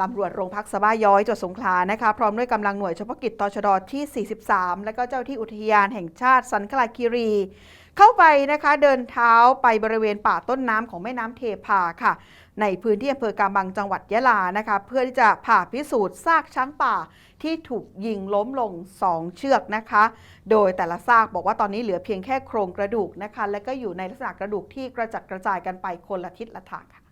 ตำรวจโรงพักสบ้าย้อยจังหวัดสงขลานะคะ พร้อมด้วยกำลังหน่วยเฉพาะกิจตชดที่ 43 และก็เจ้าที่อุทยานแห่งชาติสันคลาคีรี เข้าไปนะคะเดินเท้าไปบริเวณป่าต้นน้ำของแม่น้ำเทพาค่ะ ในพื้นที่อำเภอกาบังจังหวัดยะลานะคะ เพื่อที่จะผ่าพิสูจน์ซากช้างป่าที่ถูกยิงล้มลง 2 เชือกนะคะ โดยแต่ละซากบอกว่าตอนนี้เหลือเพียงแค่โครงกระดูกนะคะ และก็อยู่ในลักษณะกระดูกที่กระจัดกระจายกันไปคนละทิศละทางค่ะ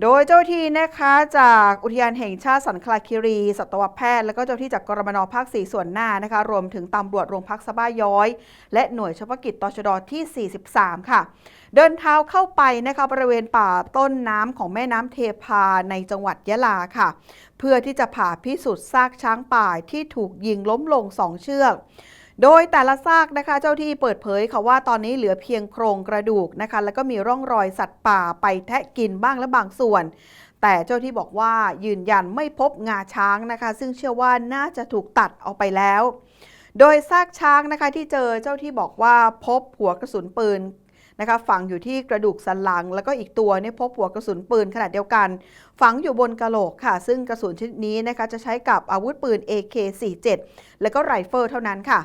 โดยเจ้าที่นะคะจากอุทยานแห่งชาติสันคลาคิรี สัตวแพทย์ และก็เจ้าที่จากกรมนภาค 4 ส่วนหน้านะคะ รวมถึงตำรวจโรงพักสะบ้าย้อย และหน่วยเฉพาะกิจตชดที่ 43 ค่ะ เดินเท้าเข้าไปนะคะบริเวณป่าต้นน้ำของแม่น้ำเทพาในจังหวัดยะลาค่ะ เพื่อที่จะผ่าพิสูจน์ซากช้างป่าที่ถูกยิงล้มลง2เชือก โดยแต่ละซากนะคะเจ้าที่เปิดเผยค่ะว่าตอนนี้เหลือเพียงโครงกระดูกนะคะ แล้วก็มีร่องรอยสัตว์ป่าไปแทะกินบ้างและบางส่วน แต่เจ้าที่บอกว่ายืนยันไม่พบงาช้างนะคะ ซึ่งเชื่อว่าน่าจะถูกตัดออกไปแล้ว โดยซากช้างนะคะที่เจอเจ้าที่บอกว่าพบหัวกระสุนปืนนะคะฝังอยู่ที่กระดูกสันหลัง แล้วก็อีกตัวเนี่ยพบหัวกระสุนปืนขนาดเดียวกัน ฝังอยู่บนกะโหลกค่ะ ซึ่งกระสุนชนิดนี้นะคะจะใช้กับอาวุธปืน AK47 แล้วก็ไรเฟิลเท่านั้นค่ะ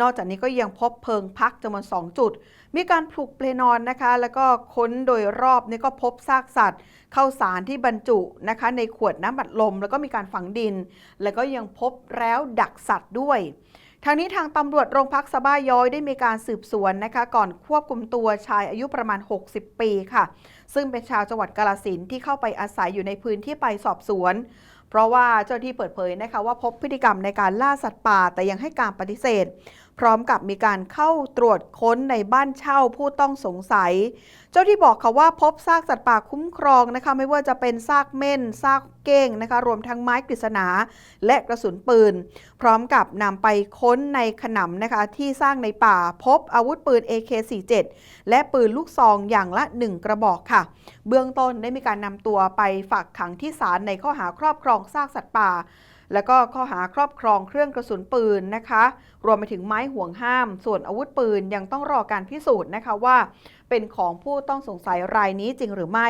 นอกจากนี้ก็ยังพบเพิงพักจำนวน 2 จุด มีการปลุกเปลนอนนะคะ แล้วก็ค้นโดยรอบนี่ก็พบซากสัตว์ข้าวสารที่บรรจุนะคะ ในขวดน้ำบัดลม แล้วก็มีการฝังดิน แล้วก็ยังพบแล้วดักสัตว์ด้วยทางนี้ทางตำรวจโรงพักสะบ้าย้อยได้มีการสืบสวนนะคะ ก่อนควบคุมตัวชายอายุประมาณ 60 ปีค่ะ ซึ่งเป็นชาวจังหวัดกาลสินที่เข้าไปอาศัยอยู่ในพื้นที่ไปสอบสวน เพราะว่าเจ้าหน้าที่เปิดเผยนะคะว่าพบพฤติกรรมในการล่าสัตว์ป่าแต่ยังให้การปฏิเสธพร้อมกับมีการเข้าตรวจค้นในบ้านเช่าผู้ต้องสงสัย เจ้าที่บอกค่ะว่าพบซากสัตว์ป่าคุ้มครองนะคะไม่ว่าจะเป็นซากเม่นซากเก้งนะคะรวมทั้งไม้กฤษณาและกระสุนปืน พร้อมกับนำไปค้นในขนำนะคะที่สร้างในป่าพบอาวุธปืน AK47 และปืนลูกซองอย่างละ 1 กระบอกค่ะ เบื้องต้นได้มีการนำตัวไปฝากขังที่ศาลในข้อหาครอบครองซากสัตว์ป่า แล้วก็ข้อหาครอบครองเครื่องกระสุนปืนนะคะ รวมไปถึงไม้ห่วงห้าม ส่วนอาวุธปืนยังต้องรอการพิสูจน์นะคะว่า เป็นของผู้ต้องสงสัยรายนี้จริงหรือไม่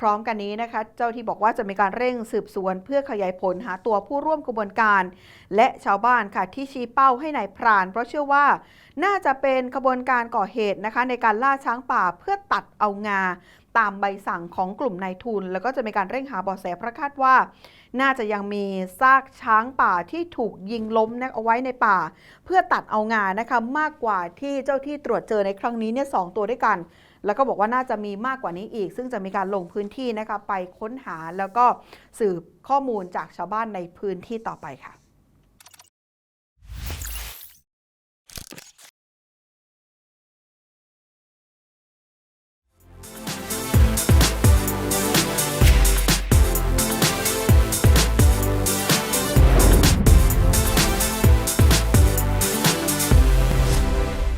พร้อมกันนี้นะคะ เจ้าที่บอกว่าจะมีการเร่งสืบสวน เพื่อขยายผลหาตัวผู้ร่วมกระบวนการ และชาวบ้านค่ะที่ชี้เป้าให้นายพราน เพราะเชื่อว่าน่าจะเป็นขบวนการก่อเหตุนะคะ ในการล่าช้างป่าเพื่อตัดเอางา ตามใบสั่งของกลุ่มนายทุน แล้วก็จะมีการเร่งหาเบาะแสเพราะคาดว่า น่าจะยังมีซากช้างป่าที่ถูกยิงล้มนะเอาไว้ในป่า เพื่อตัดเอางานะคะมากกว่าที่เจ้าที่ตรวจเจอในครั้งนี้เนี่ยสองตัวด้วยกันแล้วก็บอกว่าน่าจะมีมากกว่านี้อีก ซึ่งจะมีการลงพื้นที่นะคะไปค้นหาแล้วก็สืบข้อมูลจากชาวบ้านในพื้นที่ต่อไปค่ะ